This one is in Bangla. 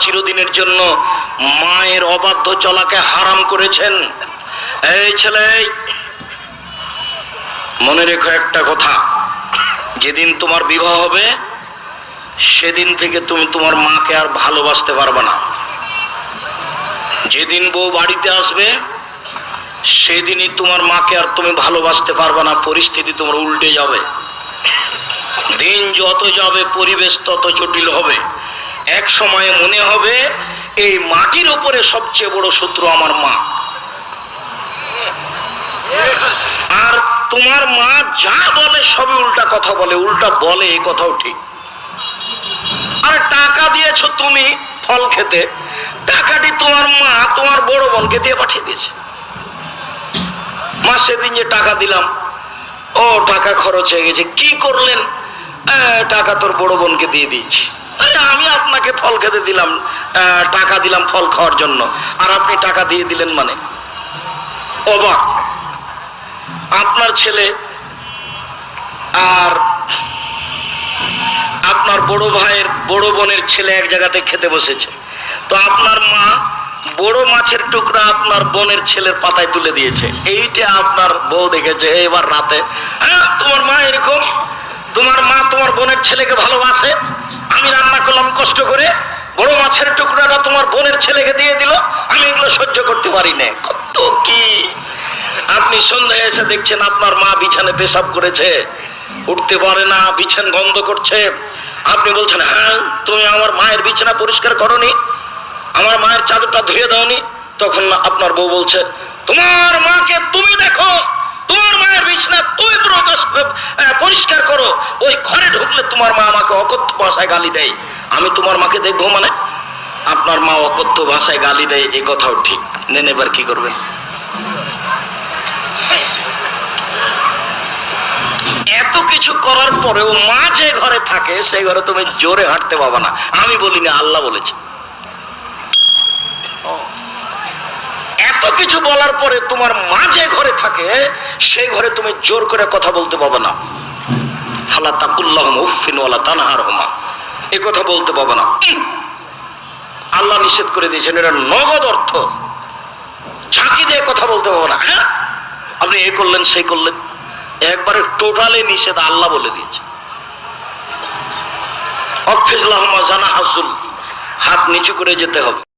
চিরদিনের জন্য মায়ের অবাধ্য চলাকে হারাম করেছেন। এই ছেলে, মনে রেখো একটা কথা। যেদিন তোমার বিবাহ হবে, সেদিন থেকে তুমি তোমার মাকে আর ভালোবাসতে পারবে না। যেদিন বউ বাড়িতে আসবে, সেদিনই তোমার মাকে আর তুমি ভালোবাসতে পারবে না, পরিস্থিতি তোমার উল্টে যাবে। দিন যত যাবে, পরিবেশ তত জটিল হবে। এক সময়ে মনে হবে এই মাটির উপরে সবচেয়ে বড় শত্রু আমার মা। আর তোমার মা যা বলে সবই উল্টা কথা বলে উল্টা বলে এই কথাও ঠিক। আর টাকা দিয়েছ তুমি ফল খেতে টাকাটি তোমার মা তোমার বড় বোনকে দিয়ে পাঠিয়ে দিয়েছে। মা সেদিন যে টাকা দিলাম ও টাকা খরচ হয়ে গেছে। কি করলেন? "আহ, টাকা তোর বড় বোনকে দিয়ে দিয়েছি। আপনাকে ফল খেতে দিলাম টাকা দিলাম ফল খাওয়ার জন্য। আর আপনি টাকা দিয়ে দিলেন মানে? অবাক। আপনার ছেলে আর আপনার বড় ভাইয়ের, বড় বোনের ছেলে এক জায়গাতে খেতে বসেছে। তো আপনার মা বড় মাছের টুকরা আপনার বোনের ছেলের পাতায় তুলে দিয়েছে। এইটা আপনার বউ দেখেছে এবার রাতে হ্যাঁ তোমার মা এরকম? তোমার মা তোমার বোনের ছেলেকে ভালোবাসে? আমি রান্না করলাম কষ্ট করে, বড় মাছের টুকরাটা তোমার বোনের ছেলেকে দিয়ে দিল, আমি এগুলো সহ্য করতে পারি না কত কি? আপনি সন্ধ্যায় এসে দেখছেন আপনার মা বিছানে পেশাব করেছে, উঠতে পারে না, বিছান গন্ধ করছে। আপনি বলছেন হ্যাঁ তুমি আমার মায়ের বিছানা পরিষ্কার করনি, আমার মায়ের চাদরটা ধুয়ে দাওনি। তখন আপনার বউ বলছে, তোমার মাকে তুমি দেখো, তোমার মায়ের বিছানা তুমি পুরো আহ, পরিষ্কার করো ওই ঘরে ঢুকলে তোমার মা আমাকে অকথ্য ভাষায় গালি দেয়। আমি তোমার মাকে দেখব মানে? আপনার মা অকথ্য ভাষায় গালি দেয়, এই কথাও ঠিক। নেন এবার কি করবেন এত কিছু করার পরেও মা যে ঘরে থাকে সেই ঘরে তুমি জোরে হাঁটতে পাবা না। আমি বলিনি, আল্লাহ বলেছে। এত কিছু বলার পরে তোমার মা যে ঘরে থাকে, সেই ঘরে তুমি জোর করে কথা বলতে পাবে না। ফালা তাকুল্লাহ ওয়ালা তানহার হুমা। এ কথা বলতে পাবো না। আল্লাহ নিষেধ করে দিয়েছেন, এটা নগদ অর্থ। ঝাঁকি দিয়ে কথা বলতে পারব না। হ্যাঁ? আপনি এ করলেন, সেই করলেন। একবারে টোটালি নিষেধ আল্লাহ বলে দিয়েছে। অফিজুল্লাহ জানা হাসুল হাত নিচু করে যেতে হবে।